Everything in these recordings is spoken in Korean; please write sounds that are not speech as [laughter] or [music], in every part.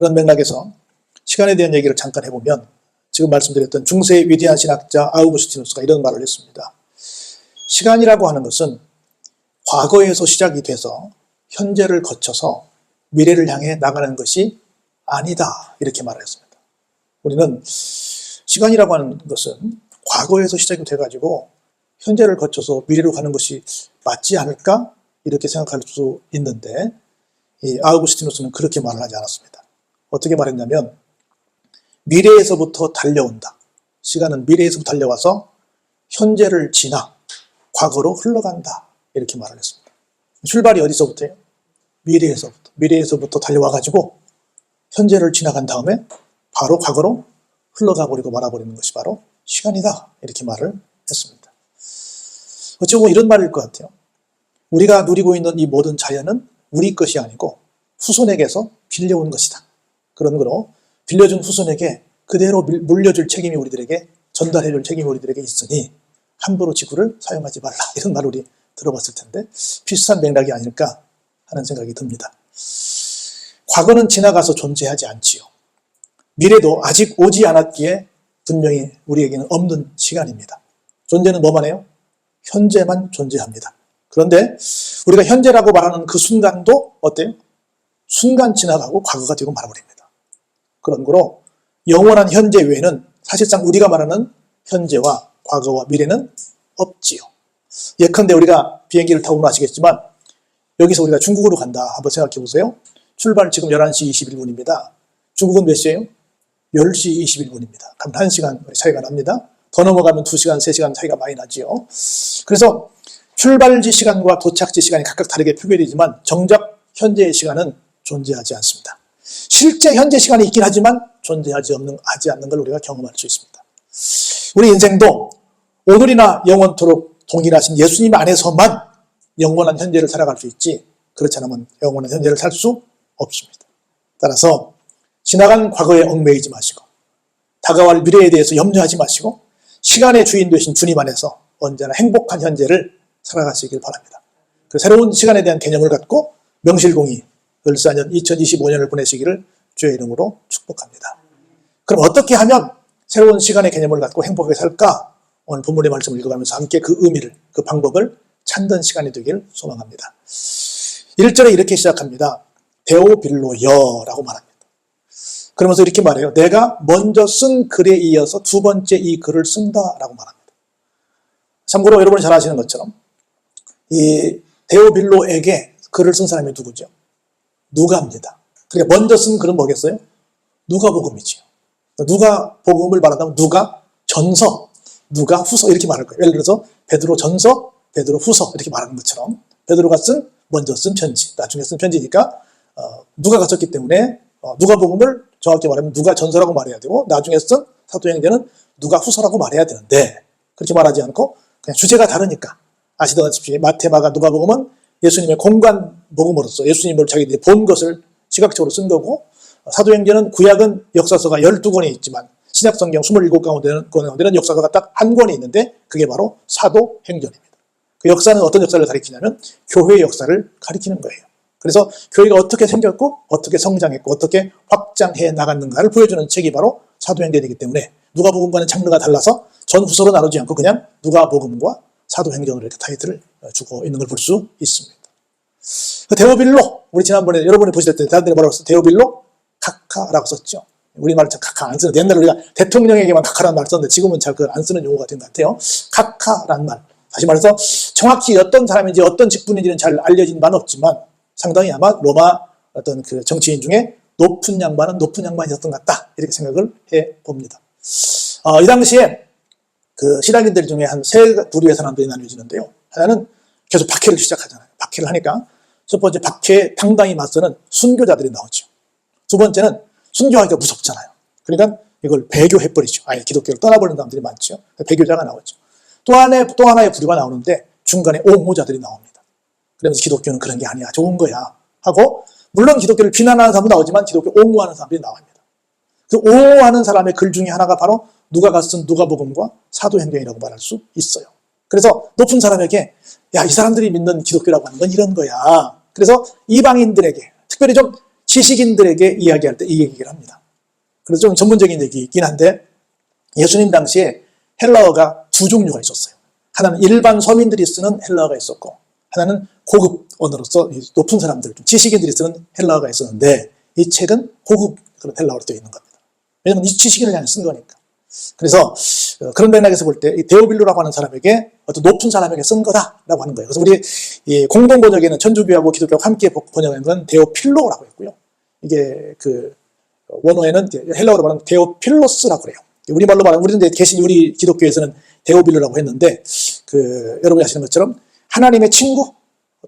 그런 맥락에서 시간에 대한 얘기를 잠깐 해보면 지금 말씀드렸던 중세의 위대한 신학자 아우구스티누스가 이런 말을 했습니다. 시간이라고 하는 것은 과거에서 시작이 돼서 현재를 거쳐서 미래를 향해 나가는 것이 아니다. 이렇게 말을 했습니다. 우리는 시간이라고 하는 것은 과거에서 시작이 돼가지고 현재를 거쳐서 미래로 가는 것이 맞지 않을까? 이렇게 생각할 수 있는데 이 아우구스티누스는 그렇게 말을 하지 않았습니다. 어떻게 말했냐면 미래에서부터 달려온다. 시간은 미래에서부터 달려와서 현재를 지나 과거로 흘러간다. 이렇게 말을 했습니다. 출발이 어디서부터예요? 미래에서부터. 미래에서부터 달려와가지고 현재를 지나간 다음에 바로 과거로 흘러가 버리고 말아버리는 것이 바로 시간이다. 이렇게 말을 했습니다. 어찌 보면 이런 말일 것 같아요. 우리가 누리고 있는 이 모든 자연은 우리 것이 아니고 후손에게서 빌려온 것이다. 그런 거로 빌려준 후손에게 그대로 밀- 물려줄 책임이 우리들에게 전달해줄 책임이 우리들에게 있으니 함부로 지구를 사용하지 말라. 이런 말 우리 들어봤을 텐데 비슷한 맥락이 아닐까 하는 생각이 듭니다. 과거는 지나가서 존재하지 않지요. 미래도 아직 오지 않았기에 분명히 우리에게는 없는 시간입니다. 존재는 뭐만 해요? 현재만 존재합니다. 그런데 우리가 현재라고 말하는 그 순간도 어때요? 순간 지나가고 과거가 되고 말아버립니다. 그런 거로 영원한 현재 외에는 사실상 우리가 말하는 현재와 과거와 미래는 없지요. 예컨대 우리가 비행기를 타고 아시겠지만 여기서 우리가 중국으로 간다. 한번 생각해 보세요. 출발 지금 11시 21분입니다. 중국은 몇 시예요? 10시 21분입니다. 그럼 1시간 차이가 납니다. 더 넘어가면 2시간, 3시간 차이가 많이 나지요. 그래서 출발지 시간과 도착지 시간이 각각 다르게 표기되지만 정작 현재의 시간은 존재하지 않습니다. 실제 현재 시간이 있긴 하지만 존재하지 없는, 하지 않는 걸 우리가 경험할 수 있습니다. 우리 인생도 오늘이나 영원토록 동일하신 예수님 안에서만 영원한 현재를 살아갈 수 있지 그렇지 않으면 영원한 현재를 살 수 없습니다. 따라서 지나간 과거에 얽매이지 마시고 다가올 미래에 대해서 염려하지 마시고 시간의 주인 되신 주님 안에서 언제나 행복한 현재를 살아가시길 바랍니다. 그 새로운 시간에 대한 개념을 갖고 명실공히 을사년 2025년을 보내시기를 주의 이름으로 축복합니다. 그럼 어떻게 하면 새로운 시간의 개념을 갖고 행복하게 살까? 오늘 본문의 말씀을 읽어가면서 함께 그 의미를, 그 방법을 찾는 시간이 되길 소망합니다. 1절에 이렇게 시작합니다. 데오빌로여라고 말합니다. 그러면서 이렇게 말해요. 내가 먼저 쓴 글에 이어서 두 번째 이 글을 쓴다라고 말합니다. 참고로 여러분이 잘 아시는 것처럼 이 데오빌로에게 글을 쓴 사람이 누구죠? 누가입니다. 그러니까 먼저 쓴 글은 뭐겠어요? 누가복음이지요. 누가 복음을 말한다면 누가 전서, 누가 후서 이렇게 말할 거예요. 예를 들어서 베드로 전서, 베드로 후서 이렇게 말하는 것처럼 베드로가 쓴 먼저 쓴 편지, 나중에 쓴 편지니까 어, 누가가 썼기 때문에 어, 누가복음을 정확히 말하면 누가 전서라고 말해야 되고 나중에 쓴 사도행전은 누가 후서라고 말해야 되는데 그렇게 말하지 않고 그냥 주제가 다르니까 아시다시피 마테마가 누가복음은 예수님의 공간 복음으로서 예수님을 자기들이 본 것을 시각적으로 쓴 거고 사도행전은 구약은 역사서가 12권이 있지만 신약 성경 27권 가운데는 역사서가 딱 한 권이 있는데 그게 바로 사도행전입니다. 그 역사는 어떤 역사를 가리키냐면 교회의 역사를 가리키는 거예요. 그래서 교회가 어떻게 생겼고 어떻게 성장했고 어떻게 확장해 나갔는가를 보여주는 책이 바로 사도행전이기 때문에 누가복음과는 장르가 달라서 전후서로 나누지 않고 그냥 누가복음과 사도행전으로 이렇게 타이틀을 주고 있는 걸 볼 수 있습니다. 그 데오빌로 우리 지난번에 여러분이 보실 때 다들 뭐라고 썼어요? 데오빌로 카카라고 썼죠. 우리말 참 카카 안 쓰는 옛날에 우리가 대통령에게만 카카라는 말 썼는데 지금은 잘 그 안 쓰는 용어가 된 것 같아요. 카카라는 말. 다시 말해서 정확히 어떤 사람인지 어떤 직분인지는 잘 알려진 바는 없지만 상당히 아마 로마 어떤 그 정치인 중에 높은 양반은 높은 양반이었던 것 같다. 이렇게 생각을 해 봅니다. 어, 이 당시에 그 신학인들 중에 한 세 부류의 사람들이 나뉘어지는데요. 하나는 계속 박해를 시작하잖아요. 박해를 하니까 첫 번째 박해에 당당히 맞서는 순교자들이 나오죠. 두 번째는 순교하기가 무섭잖아요. 그러니까 이걸 배교해버리죠. 아예 기독교를 떠나버리는 사람들이 많죠. 배교자가 나오죠. 또 하나의, 또 하나의 부류가 나오는데 중간에 옹호자들이 나옵니다. 그러면서 기독교는 그런 게 아니야. 좋은 거야. 하고 물론 기독교를 비난하는 사람도 나오지만 기독교 옹호하는 사람들이 나옵니다. 그 옹호하는 사람의 글 중에 하나가 바로 누가가 쓴 누가복음과 사도행전이라고 말할 수 있어요. 그래서 높은 사람에게 야 이 사람들이 믿는 기독교라고 하는 건 이런 거야. 그래서 이방인들에게 특별히 좀 지식인들에게 이야기할 때 이 얘기를 합니다. 그래서 좀 전문적인 얘기이긴 한데 예수님 당시에 헬라어가 두 종류가 있었어요. 하나는 일반 서민들이 쓰는 헬라어가 있었고 하나는 고급 언어로서 높은 사람들, 좀 지식인들이 쓰는 헬라어가 있었는데 이 책은 고급 그런 헬라어로 되어 있는 겁니다. 왜냐하면 이 지식인을 향해 쓴 거니까. 그래서 어, 그런 맥락에서 볼때이 데오빌로라고 하는 사람에게 어떤 높은 사람에게 쓴 거다라고 하는 거예요. 그래서 우리 이 공동 번역에는 천주교하고 기독교가 함께 번역한 건 데오필로라고 했고요. 이게 그 원어에는 헬라어로 말하면 데오필로스라고 그래요. 우리말로 말하면 우리는 계신 우리 기독교에서는 데오빌로라고 했는데 그 여러분이 아시는 것처럼 하나님의 친구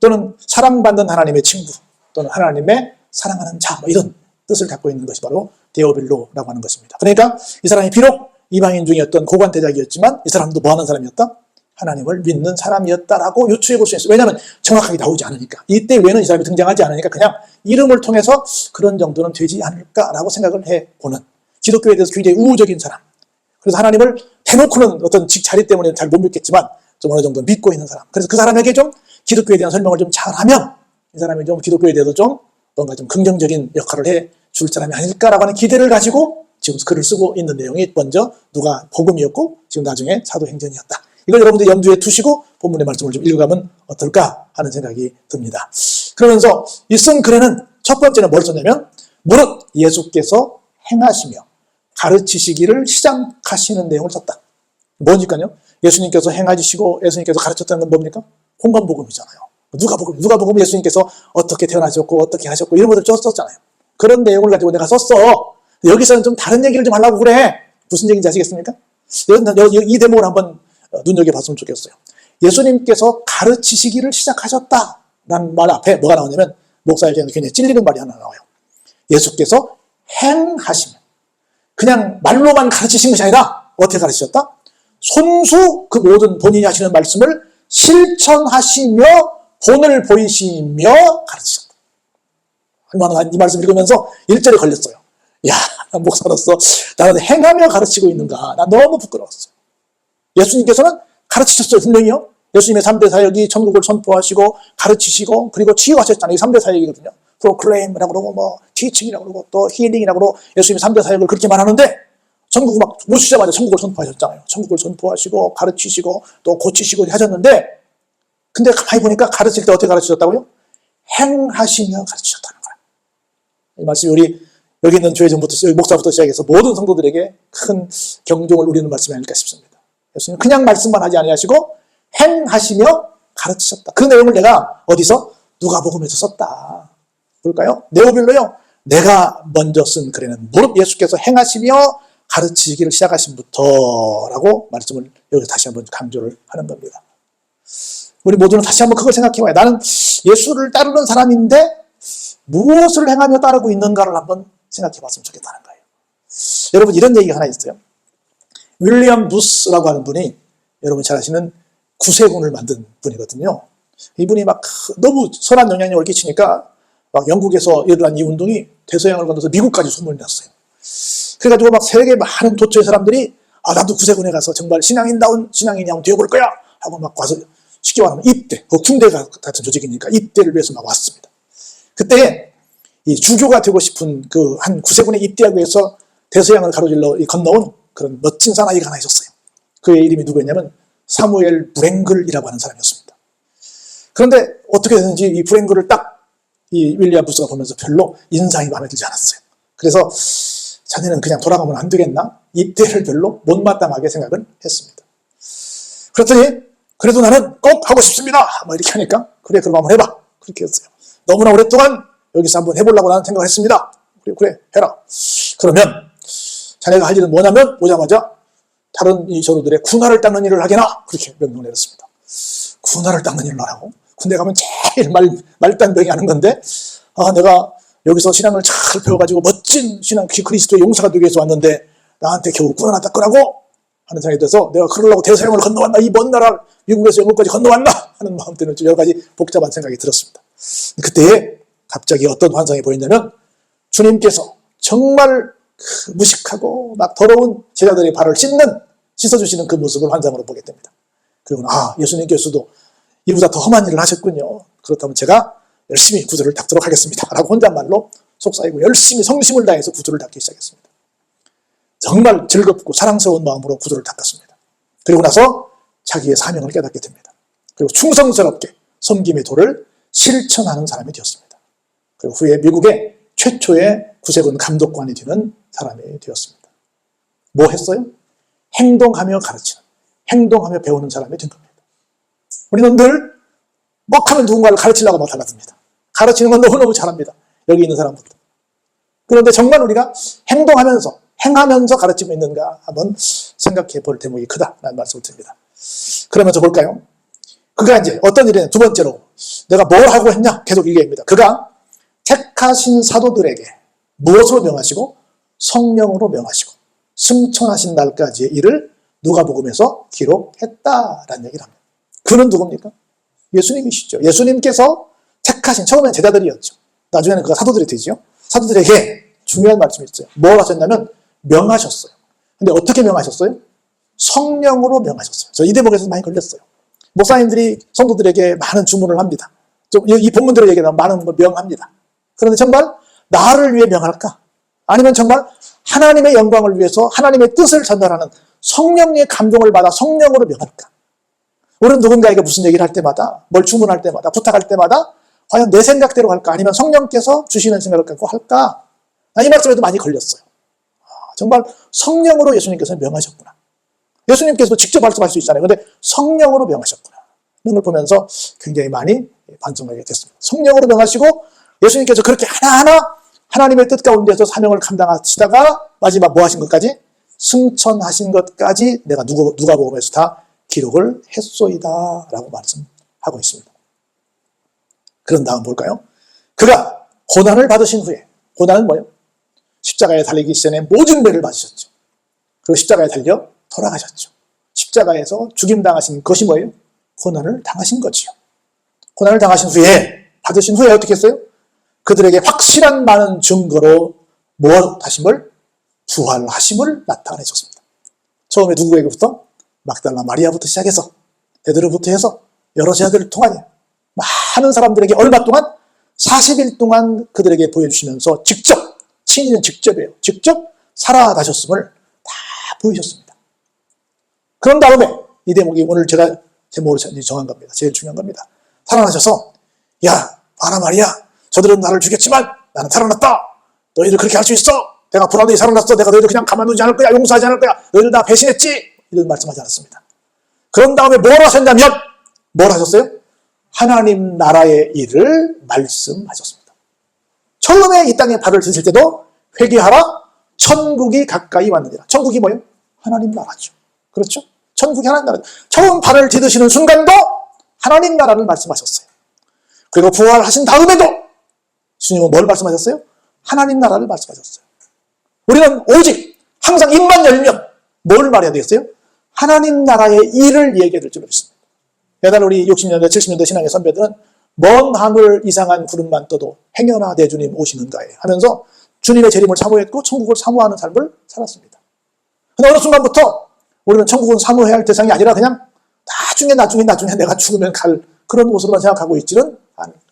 또는 사랑받는 하나님의 친구 또는 하나님의 사랑하는 자 뭐 이런 뜻을 갖고 있는 것이 바로 데오빌로라고 하는 것입니다. 그러니까 이 사람이 비록 이방인 중에 어떤 고관 대작이었지만 이 사람도 뭐 하는 사람이었다? 하나님을 믿는 사람이었다라고 유추해 볼 수 있어요. 왜냐하면 정확하게 나오지 않으니까. 이때 외에는 이 사람이 등장하지 않으니까 그냥 이름을 통해서 그런 정도는 되지 않을까라고 생각을 해보는 기독교에 대해서 굉장히 우호적인 사람. 그래서 하나님을 대놓고는 어떤 직 자리 때문에 잘 못 믿겠지만 좀 어느 정도 믿고 있는 사람. 그래서 그 사람에게 좀 기독교에 대한 설명을 좀 잘하면 이 사람이 좀 기독교에 대해서 좀 뭔가 좀 긍정적인 역할을 해 줄 사람이 아닐까라고 하는 기대를 가지고 지금 글을 쓰고 있는 내용이 먼저 누가 복음이었고 지금 나중에 사도행전이었다. 이걸 여러분들 염두에 두시고 본문의 말씀을 좀 읽어가면 어떨까 하는 생각이 듭니다. 그러면서 이 쓴 글에는 첫 번째는 뭘 썼냐면 무릇 예수께서 행하시며 가르치시기를 시작하시는 내용을 썼다. 뭐니까요? 예수님께서 행하시고 예수님께서 가르쳤다는 건 뭡니까? 홍관복음이잖아요. 누가 복음, 누가 복음 예수님께서 어떻게 태어나셨고 어떻게 하셨고 이런 것들 썼잖아요. 그런 내용을 가지고 내가 썼어. 여기서는 좀 다른 얘기를 좀 하려고 그래. 무슨 얘기인지 아시겠습니까? 이 대목을 한번 눈여겨봤으면 좋겠어요. 예수님께서 가르치시기를 시작하셨다라는 말 앞에 뭐가 나오냐면 목사에게는 굉장히 찔리는 말이 하나 나와요. 예수께서 행하시면 그냥 말로만 가르치신 것이 아니라 어떻게 가르치셨다? 손수 그 모든 본인이 하시는 말씀을 실천하시며 본을 보이시며 가르치셨다. 얼마나 이 말씀 읽으면서 일절에 걸렸어요. 야, 목사로서 나는 행하며 가르치고 있는가. 나 너무 부끄러웠어요. 예수님께서는 가르치셨어요, 분명히요. 예수님의 3대 사역이 천국을 선포하시고 가르치시고 그리고 치유하셨잖아요. 이 3대 사역이거든요. 프로클레임이라고 그러고 뭐 티칭이라고 그러고 또 힐링이라고 그러고 예수님이 3대 사역을 그렇게 말하는데 천국을 막 모시자마자 천국을 선포하셨잖아요. 천국을 선포하시고 가르치시고 또 고치시고 하셨는데 근데 가만히 보니까 가르칠 때 어떻게 가르치셨다고요? 행하시며 가르치셨다는 거예요. 이 말씀이 우리 여기 있는 교회전부터 목사부터 시작해서 모든 성도들에게 큰 경종을 울리는 말씀이 아닐까 싶습니다. 예수님 그냥 말씀만 하지 아니하시고 행하시며 가르치셨다. 그 내용을 내가 어디서 누가복음에서 썼다. 볼까요? 네오빌로요. 내가 먼저 쓴 글에는 무릇 예수께서 행하시며 가르치기를 시작하신부터라고 말씀을 여기서 다시 한번 강조를 하는 겁니다. 우리 모두는 다시 한번 그걸 생각해 봐요. 나는 예수를 따르는 사람인데 무엇을 행하며 따르고 있는가를 한번 생각해 봤으면 좋겠다는 거예요. 여러분 이런 얘기가 하나 있어요. 윌리엄 부스라고 하는 분이 여러분 잘 아시는 구세군을 만든 분이거든요. 이분이 막 너무 선한 영향력을 끼치니까 막 영국에서 일어난 이 운동이 대서양을 건너서 미국까지 소문이 났어요. 그래가지고 막 세계 많은 도처의 사람들이 아 나도 구세군에 가서 정말 신앙인다운 신앙인이 한번 되어볼 거야 하고 막 와서 쉽게 말하면 입대, 그 군대 같은 조직이니까 입대를 위해서 막 왔습니다. 그때 이 주교가 되고 싶은 그 한 구세군에 입대하기 위해서 대서양을 가로질러 건너온 그런 멋진 사나이가 하나 있었어요. 그의 이름이 누구였냐면 사무엘 브랭글이라고 하는 사람이었습니다. 그런데 어떻게 됐는지 이 브랭글을 딱 이 윌리엄 부스가 보면서 별로 인상이 마음에 들지 않았어요. 그래서 자네는 그냥 돌아가면 안 되겠나? 입대를 별로 못마땅하게 생각을 했습니다. 그랬더니 그래도 나는 꼭 하고 싶습니다. 뭐 이렇게 하니까 그래 그럼 한번 해봐. 그렇게 했어요. 너무나 오랫동안 여기서 한번 해보려고 나는 생각을 했습니다. 그래 그래 해라. 그러면 자네가 할 일은 뭐냐면 오자마자 다른 이 전우들의 군화를 닦는 일을 하게나 그렇게 명령을 내렸습니다. 군화를 닦는 일을 하라고? 군대 가면 제일 말, 말단병이 하는 건데 아 내가 여기서 신앙을 잘 배워가지고 멋진 신앙 그리스도의 용사가 되기 위해서 왔는데 나한테 겨우 군화나 닦으라고 하는 생각이 들어서 내가 그러려고 대서양을 건너왔나 이 먼 나라 미국에서 영국까지 건너왔나 하는 마음 때문에 여러 가지 복잡한 생각이 들었습니다. 그때 갑자기 어떤 환상이 보였냐면 주님께서 정말 그 무식하고 막 더러운 제자들의 발을 씻는 씻어주시는 그 모습을 환상으로 보게 됩니다. 그리고 아 예수님께서도 이보다 더 험한 일을 하셨군요. 그렇다면 제가 열심히 구절을 닦도록 하겠습니다. 라고 혼잣말로 속삭이고 열심히 성심을 다해서 구두를 닦기 시작했습니다. 정말 즐겁고 사랑스러운 마음으로 구두를 닦았습니다. 그리고 나서 자기의 사명을 깨닫게 됩니다. 그리고 충성스럽게 섬김의 도를 실천하는 사람이 되었습니다. 그리고 후에 미국의 최초의 구세군 감독관이 되는 사람이 되었습니다. 뭐 했어요? 행동하며 가르치는, 행동하며 배우는 사람이 된 겁니다. 우리는 늘 먹하면 누군가를 가르치려고 막 달라듭니다. 가르치는 건 너무너무 잘합니다. 여기 있는 사람부터. 그런데 정말 우리가 행동하면서, 행하면서 가르치고 있는가 한번 생각해 볼 대목이 크다라는 말씀을 드립니다. 그러면서 볼까요? 그가 이제 어떤 일이냐, 두 번째로 내가 뭘 하고 했냐? 계속 얘기합니다. 그가 택하신 사도들에게 무엇으로 명하시고 성령으로 명하시고 승천하신 날까지의 일을 누가복음에서 기록했다라는 얘기를 합니다. 그는 누굽니까? 예수님이시죠. 예수님께서 택하신 처음엔 제자들이었죠. 나중에는 그가 사도들이 되죠. 사도들에게 중요한 말씀이 있어요. 뭘 하셨냐면 명하셨어요. 근데 어떻게 명하셨어요? 성령으로 명하셨어요. 그래서 이 대목에서 많이 걸렸어요. 목사님들이 성도들에게 많은 주문을 합니다. 좀 이 본문대로 얘기하면 많은 걸 명합니다. 그런데 정말 나를 위해 명할까? 아니면 정말 하나님의 영광을 위해서 하나님의 뜻을 전달하는 성령의 감동을 받아 성령으로 명할까? 우리는 누군가에게 무슨 얘기를 할 때마다, 뭘 주문할 때마다, 부탁할 때마다 과연 내 생각대로 할까? 아니면 성령께서 주시는 생각을 갖고 할까? 이 말씀에도 많이 걸렸어요. 아, 정말 성령으로 예수님께서 명하셨구나. 예수님께서도 직접 말씀할 수 있잖아요. 근데 성령으로 명하셨구나. 이런 걸 보면서 굉장히 많이 반성하게 됐습니다. 성령으로 명하시고 예수님께서 그렇게 하나하나 하나님의 뜻 가운데서 사명을 감당하시다가 마지막 뭐 하신 것까지? 승천하신 것까지 내가 누가, 누가 보험에서 다 기록을 했소이다 라고 말씀하고 있습니다. 그런 다음 볼까요? 그가 고난을 받으신 후에 고난은 뭐예요? 십자가에 달리기 전에 모든 배를 맞으셨죠. 그리고 십자가에 달려 돌아가셨죠. 십자가에서 죽임당하신 것이 뭐예요? 고난을 당하신 거지요. 고난을 당하신 후에 받으신 후에 어떻게 했어요? 그들에게 확실한 많은 증거로 무엇하심을 부활하심을 나타내셨습니다. 처음에 누구에게부터? 막달라 마리아부터 시작해서 베드로부터 해서 여러 제자들을 통하여 많은 사람들에게 얼마 동안 40일 동안 그들에게 보여주시면서 직접 친인은 직접이에요. 직접 살아가셨음을 다 보이셨습니다. 그런 다음에 이 대목이 오늘 제가 제목으로 정한 겁니다. 제일 중요한 겁니다. 살아나셔서 야 봐라 말이야 저들은 나를 죽였지만 나는 살아났다. 너희들 그렇게 할 수 있어. 내가 불안히 살아났어. 내가 너희들 그냥 가만두지 않을 거야. 용서하지 않을 거야. 너희들 다 배신했지. 이런 말씀하지 않았습니다. 그런 다음에 뭘 하셨냐면 뭘 하셨어요? 하나님 나라의 일을 말씀하셨습니다. 처음에 이 땅에 발을 드실 때도 회개하라 천국이 가까이 왔느니라. 천국이 뭐예요? 하나님 나라죠. 그렇죠? 천국이 하나님 나라. 처음 발을 디드시는 순간도 하나님 나라를 말씀하셨어요. 그리고 부활하신 다음에도 주님은 뭘 말씀하셨어요? 하나님 나라를 말씀하셨어요. 우리는 오직 항상 입만 열면 뭘 말해야 되겠어요? 하나님 나라의 일을 얘기해야 될줄 믿습니다. 옛날 우리 60년대, 70년대 신앙의 선배들은 먼 하늘 이상한 구름만 떠도 행여나 내 주님 오시는가에 하면서 주님의 재림을 사모했고 천국을 사모하는 삶을 살았습니다. 근데 어느 순간부터 우리는 천국은 사모해야 할 대상이 아니라 그냥 나중에 나중에 나중에 내가 죽으면 갈 그런 곳으로만 생각하고 있지는 않을까.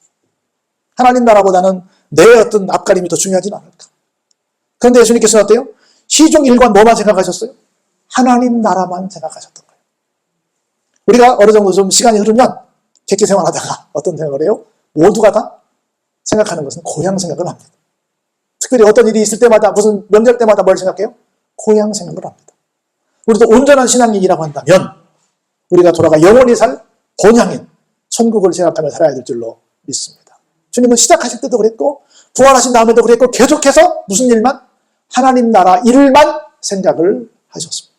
하나님 나라보다는 내 어떤 앞가림이 더 중요하진 않을까. 그런데 예수님께서는 어때요? 시종 일관 뭐만 생각하셨어요? 하나님 나라만 생각하셨던 거예요. 우리가 어느 정도 좀 시간이 흐르면 객기 생활하다가 어떤 생각을 해요? 모두가 다 생각하는 것은 고향 생각을 합니다. 특별히 어떤 일이 있을 때마다 무슨 명절 때마다 뭘 생각해요? 고향 생각을 합니다. 우리도 온전한 신앙인이라고 한다면 우리가 돌아가 영원히 살 본향인 천국을 생각하며 살아야 될 줄로 믿습니다. 주님은 시작하실 때도 그랬고 부활하신 다음에도 그랬고 계속해서 무슨 일만? 하나님 나라 일만 생각을 하셨습니다.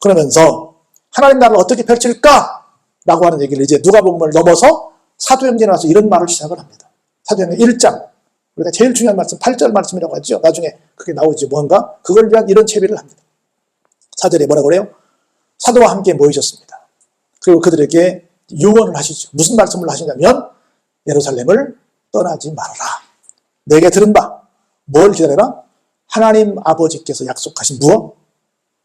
그러면서 하나님 나라를 어떻게 펼칠까? 라고 하는 얘기를 이제 누가복음을 넘어서 사도행전에 와서 이런 말을 시작을 합니다. 사도행전 1장 우리가 제일 중요한 말씀 8절 말씀이라고 하죠. 나중에 그게 나오지 뭔가 그걸 위한 이런 채비를 합니다. 사절에 뭐라고 그래요? 사도와 함께 모이셨습니다. 그리고 그들에게 유언을 하시죠. 무슨 말씀을 하시냐면 예루살렘을 떠나지 말아라. 내게 들은 바 뭘 기다려라? 하나님 아버지께서 약속하신 무엇?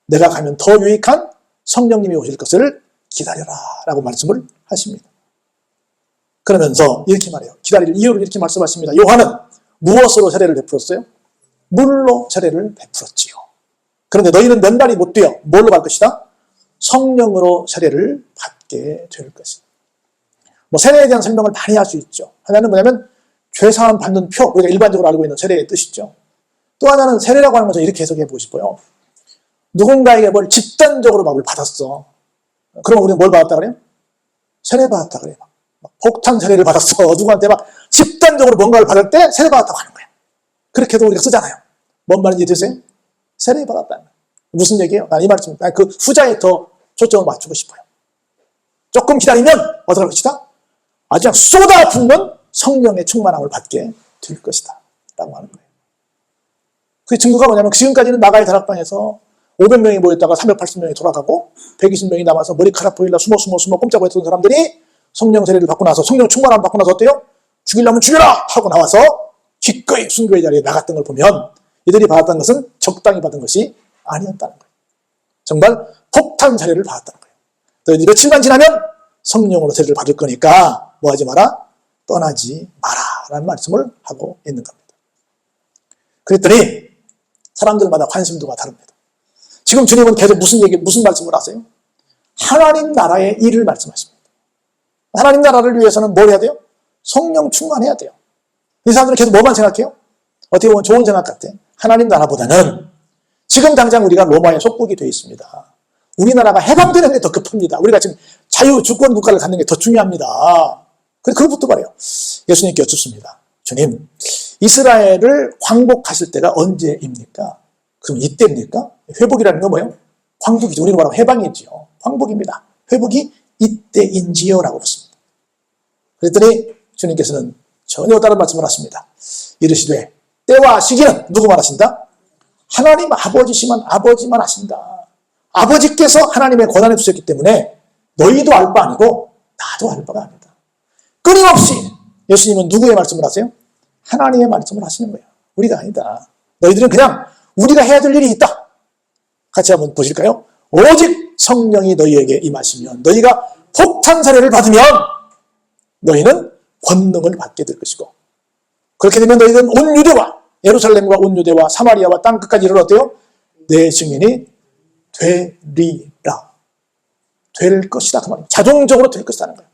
내가 가면 더 유익한 성령님이 오실 것을 기다려라 라고 말씀을 하십니다. 그러면서 이렇게 말해요. 기다릴 이유를 이렇게 말씀하십니다. 요한은 무엇으로 세례를 베풀었어요? 물로 세례를 베풀었지요. 그런데 너희는 몇 날이 못 되어 뭘로 받을 것이다? 성령으로 세례를 받게 될 것이다. 뭐 세례에 대한 설명을 많이 할 수 있죠. 하나는 뭐냐면 죄사함 받는 표, 우리가 일반적으로 알고 있는 세례의 뜻이죠. 또 하나는 세례라고 하는 것을 이렇게 해석해 보고 싶어요. 누군가에게 뭘 집단적으로 막을 받았어. 그럼 우리는 뭘 받았다 그래요? 세례 받았다 그래요. 막 폭탄 세례를 받았어. [laughs] 누구한테 막 집단적으로 뭔가를 받을 때 세례 받았다고 하는 거예요. 그렇게도 우리가 쓰잖아요. 뭔 말인지 드세요? 세례 받았다는. 무슨 얘기예요? 난 이 말씀, 그 후자에 더 초점을 맞추고 싶어요. 조금 기다리면 할 것이다? 아주 그냥 쏟아 붓는 성령의 충만함을 받게 될 것이다. 라고 하는 거예요. 그 증거가 뭐냐면 지금까지는 나가의 다락방에서 500명이 모였다가 380명이 돌아가고 120명이 남아서 머리카락 보일라 숨어 숨어 숨어 꼼짝고 했던 사람들이 성령 세례를 받고 나서 성령 충만함 받고 나서 어때요? 죽이려면 죽여라! 하고 나와서 기꺼이 순교의 자리에 나갔던 걸 보면 이들이 받았던 것은 적당히 받은 것이 아니었다는 거예요. 정말 폭탄 세례를 받았다는 거예요. 며칠만 지나면 성령으로 세례를 받을 거니까 뭐 하지 마라? 떠나지 마라. 라는 말씀을 하고 있는 겁니다. 그랬더니 사람들마다 관심도가 다릅니다. 지금 주님은 계속 무슨 얘기, 무슨 말씀을 하세요? 하나님 나라의 일을 말씀하십니다. 하나님 나라를 위해서는 뭘 해야 돼요? 성령 충만해야 돼요. 이 사람들은 계속 뭐만 생각해요? 어떻게 보면 좋은 생각 같아. 하나님 나라보다는 지금 당장 우리가 로마의 속국이 되어 있습니다. 우리나라가 해방되는 게 더 급합니다. 우리가 지금 자유 주권 국가를 갖는 게 더 중요합니다. 그래, 그것부터 말해요. 예수님께 여쭙습니다. 주님, 이스라엘을 광복하실 때가 언제입니까? 그럼 이때입니까? 회복이라는 건 뭐예요? 광복이죠. 우리가 말하면 해방이지요. 광복입니다. 회복이 이때인지요? 라고 묻습니다. 그랬더니 주님께서는 전혀 다른 말씀을 하십니다. 이르시되 때와 시기는 누구 말하신다? 하나님 아버지시만 아버지만 하신다. 아버지께서 하나님의 권한에 두셨기 때문에 너희도 알 바 아니고 나도 알 바가 아니다. 끊임없이 예수님은 누구의 말씀을 하세요? 하나님의 말씀을 하시는 거예요. 우리가 아니다. 너희들은 그냥 우리가 해야 될 일이 있다. 같이 한번 보실까요? 오직 성령이 너희에게 임하시면 너희가 폭탄 사례를 받으면 너희는 권능을 받게 될 것이고 그렇게 되면 너희는 온 유대와 예루살렘과 온 유대와 사마리아와 땅 끝까지 이를 어때요? 내 증인이 되리라. 될 것이다. 그 말입니다. 자동적으로 될 것이라는 거예요.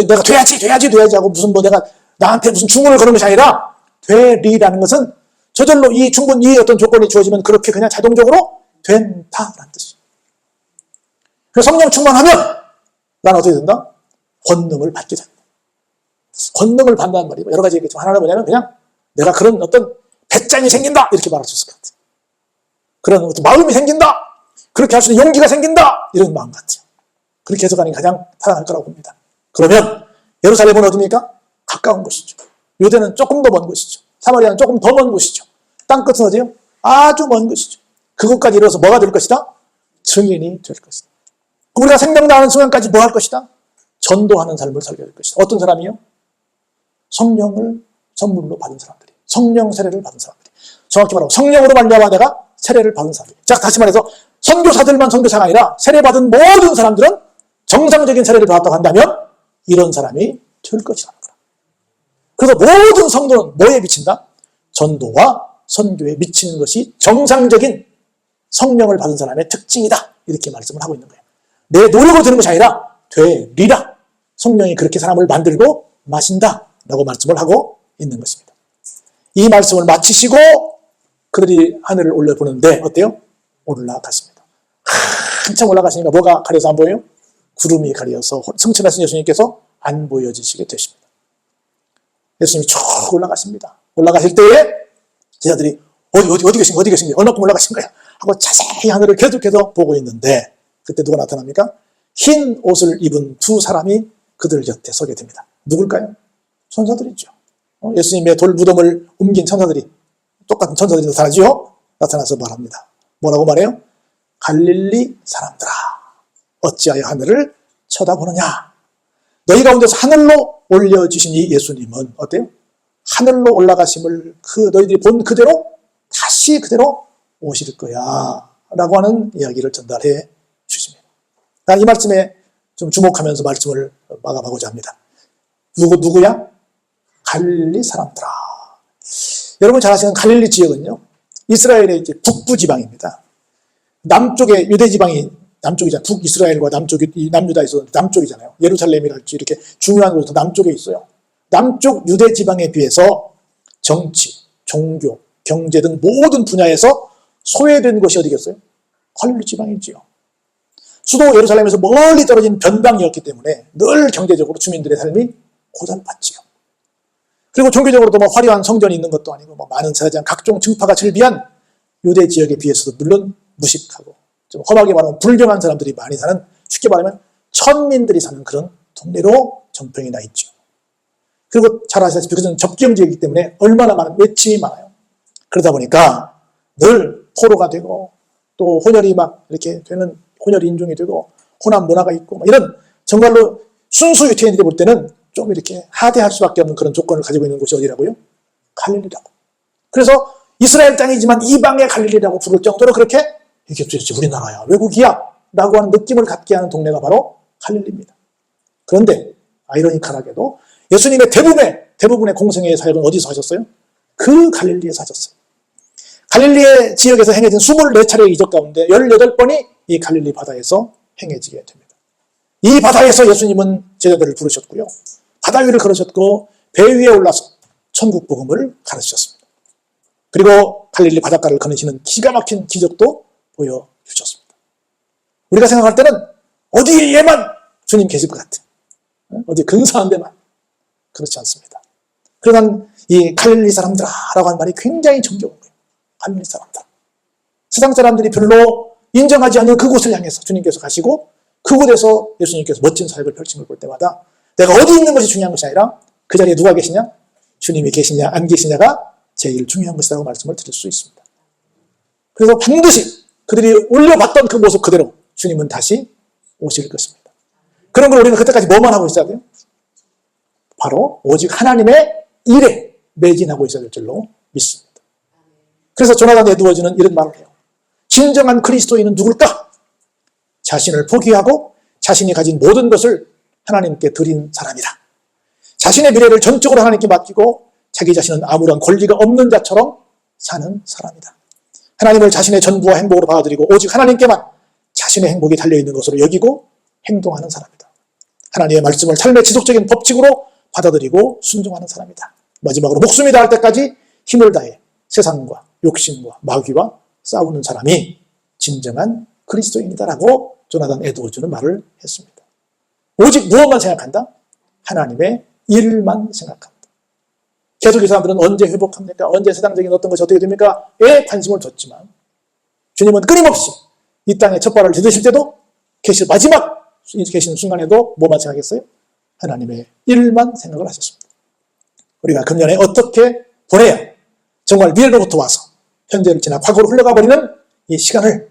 내가 돼야지, 돼야지, 돼야지 하고 무슨 뭐 내가 나한테 무슨 주문을 거는 것이 아니라 되리라는 것은 저절로 이 충분 이 어떤 조건이 주어지면 그렇게 그냥 자동적으로 된다라는 뜻이에요. 성령 충만하면 난 어떻게 된다? 권능을 받게 된다. 권능을 받는다는 말이 여러 가지 얘기겠지만 하나는 뭐냐면 그냥 내가 그런 어떤 배짱이 생긴다 이렇게 말할 수 있을 것 같아요. 그런 어떤 마음이 생긴다 그렇게 할 수 있는 용기가 생긴다 이런 마음 같아요. 그렇게 해석하는 게 가장 타당할 거라고 봅니다. 그러면 예루살렘은 어디입니까? 가까운 곳이죠. 유대는 조금 더 먼 곳이죠. 사마리아는 조금 더 먼 곳이죠. 땅끝은 어디요? 아주 먼 곳이죠. 그것까지 이뤄서 뭐가 될 것이다? 증인이 될 것이다. 우리가 생명나는 순간까지 뭐 할 것이다? 전도하는 삶을 살게 될 것이다. 어떤 사람이요? 성령을 선물로 받은 사람들이. 성령 세례를 받은 사람들이. 정확히 말하면 성령으로 말미암아 내가 세례를 받은 사람들. 자, 다시 말해서 선교사들만 선교사가 아니라 세례받은 모든 사람들은 정상적인 세례를 받았다고 한다면 이런 사람이 될 것이라는 거라. 그래서 모든 성도는 뭐에 미친다? 전도와 선교에 미치는 것이 정상적인 성령을 받은 사람의 특징이다. 이렇게 말씀을 하고 있는 거예요. 내 노력으로 되는 것이 아니라 되리라. 성령이 그렇게 사람을 만들고 마신다. 라고 말씀을 하고 있는 것입니다. 이 말씀을 마치시고 그들이 하늘을 올려보는데 어때요? 올라갔습니다. 한참 올라가시니까 뭐가 가려서 안 보여요? 구름이 가려서 승천하신 예수님께서 안 보여지시게 되십니다. 예수님이 쭉 올라가십니다. 올라가실 때에 제자들이 어디 어디 어디 계신 거 어디 계신 거 얼마큼 올라가신 거야 하고 자세히 하늘을 계속해서 보고 있는데 그때 누가 나타납니까? 흰 옷을 입은 두 사람이 그들 곁에 서게 됩니다. 누굴까요? 천사들이죠. 어, 예수님의 돌 무덤을 옮긴 천사들이 똑같은 천사들이 나타나죠. 나타나서 말합니다. 뭐라고 말해요? 갈릴리 사람들아 어찌하여 하늘을 쳐다보느냐 너희 가운데서 하늘로 올려주신 이 예수님은 어때요? 하늘로 올라가심을 그 너희들이 본 그대로 다시 그대로 오실 거야 라고 하는 이야기를 전달해 주십니다. 이 말씀에 좀 주목하면서 말씀을 마감하고자 합니다. 누구, 누구야? 갈릴리 사람들아. 여러분 잘 아시는 갈릴리 지역은요, 이스라엘의 이제 북부 지방입니다. 남쪽에 유대 지방이 남쪽이잖아요. 북이스라엘과 남쪽이 이 남유다에서 남쪽이잖아요. 예루살렘이랄지 이렇게 중요한 곳은 남쪽에 있어요. 남쪽 유대 지방에 비해서 정치, 종교, 경제 등 모든 분야에서 소외된 곳이 어디겠어요? 갈릴리 지방이지요. 수도 예루살렘에서 멀리 떨어진 변방이었기 때문에 늘 경제적으로 주민들의 삶이 고달팠지요. 그리고 종교적으로도 뭐 화려한 성전이 있는 것도 아니고 뭐 많은 세상 각종 증파가 즐비한 유대 지역에 비해서도 물론 무식하고 좀 험하게 말하면 불경한 사람들이 많이 사는 쉽게 말하면 천민들이 사는 그런 동네로 전평이 나 있죠. 그리고 잘 아시다시피 그것은 접경 지역이기 때문에 얼마나 많은 외침이 많아요. 그러다 보니까 늘 포로가 되고 또 혼혈이 막 이렇게 되는 혼혈 인종이 되고 호남 문화가 있고 뭐 이런 정말로 순수 유태인들이 볼 때는 좀 이렇게 하대할 수밖에 없는 그런 조건을 가지고 있는 곳이 어디라고요? 갈릴리라고. 그래서 이스라엘 땅이지만 이방의 갈릴리라고 부를 정도로 그렇게 이게 도대체 우리나라야 외국이야 라고 하는 느낌을 갖게 하는 동네가 바로 갈릴리입니다. 그런데 아이러니컬하게도 예수님의 대부분의 대부분의 공생애의 사역은 어디서 하셨어요? 그 갈릴리에서 하셨어요. 갈릴리의 지역에서 행해진 24차례의 이적 가운데 18번이 이 갈릴리 바다에서 행해지게 됩니다. 이 바다에서 예수님은 제자들을 부르셨고요. 바다 위를 걸으셨고 배 위에 올라서 천국 복음을 가르치셨습니다. 그리고 갈릴리 바닷가를 거니시는 기가 막힌 기적도 보여주셨습니다. 우리가 생각할 때는 어디에만 주님 계실 것 같아. 어디 근사한 데만. 그렇지 않습니다. 그러나 이 갈릴리 사람들아라고 하는 말이 굉장히 정겨운 거예요. 갈릴리 사람들. 세상 사람들이 별로 인정하지 않는 그곳을 향해서 주님께서 가시고 그곳에서 예수님께서 멋진 사역을 펼친 걸 볼 때마다 내가 어디 있는 것이 중요한 것이 아니라 그 자리에 누가 계시냐? 주님이 계시냐 안 계시냐가 제일 중요한 것이라고 말씀을 드릴 수 있습니다. 그래서 반드시 그들이 올려봤던 그 모습 그대로 주님은 다시 오실 것입니다. 그런 걸 우리는 그때까지 뭐만 하고 있어야 돼요? 바로 오직 하나님의 일에 매진하고 있어야 될 줄로 믿습니다. 그래서 조나단 에드워즈는 이런 말을 해요. 진정한 그리스도인은 누굴까? 자신을 포기하고 자신이 가진 모든 것을 하나님께 드린 사람이다. 자신의 미래를 전적으로 하나님께 맡기고 자기 자신은 아무런 권리가 없는 자처럼 사는 사람이다. 하나님을 자신의 전부와 행복으로 받아들이고 오직 하나님께만 자신의 행복이 달려있는 것으로 여기고 행동하는 사람이다. 하나님의 말씀을 삶의 지속적인 법칙으로 받아들이고 순종하는 사람이다. 마지막으로 목숨이 닿을 때까지 힘을 다해 세상과 욕심과 마귀와 싸우는 사람이 진정한 그리스도인이다라고 조나단 에드워즈는 말을 했습니다. 오직 무엇만 생각한다? 하나님의 일만 생각한다. 계속 이 사람들은 언제 회복합니까? 언제 세상적인 어떤 것이 어떻게 됩니까? 에 관심을 뒀지만 주님은 끊임없이 이 땅에 첫 발을 디디실 때도 계실 마지막 계시는 순간에도 뭐만 생각했어요? 하나님의 일만 생각을 하셨습니다. 우리가 금년에 어떻게 보내야 정말 미래로부터 와서 현재를 지나 과거로 흘러가 버리는 이 시간을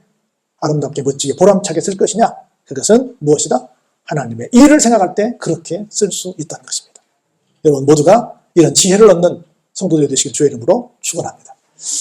아름답게 멋지게 보람차게 쓸 것이냐? 그것은 무엇이다? 하나님의 일을 생각할 때 그렇게 쓸 수 있다는 것입니다. 여러분 모두가 이런 지혜를 얻는 성도들이 되시길 주의 이름으로 축원합니다.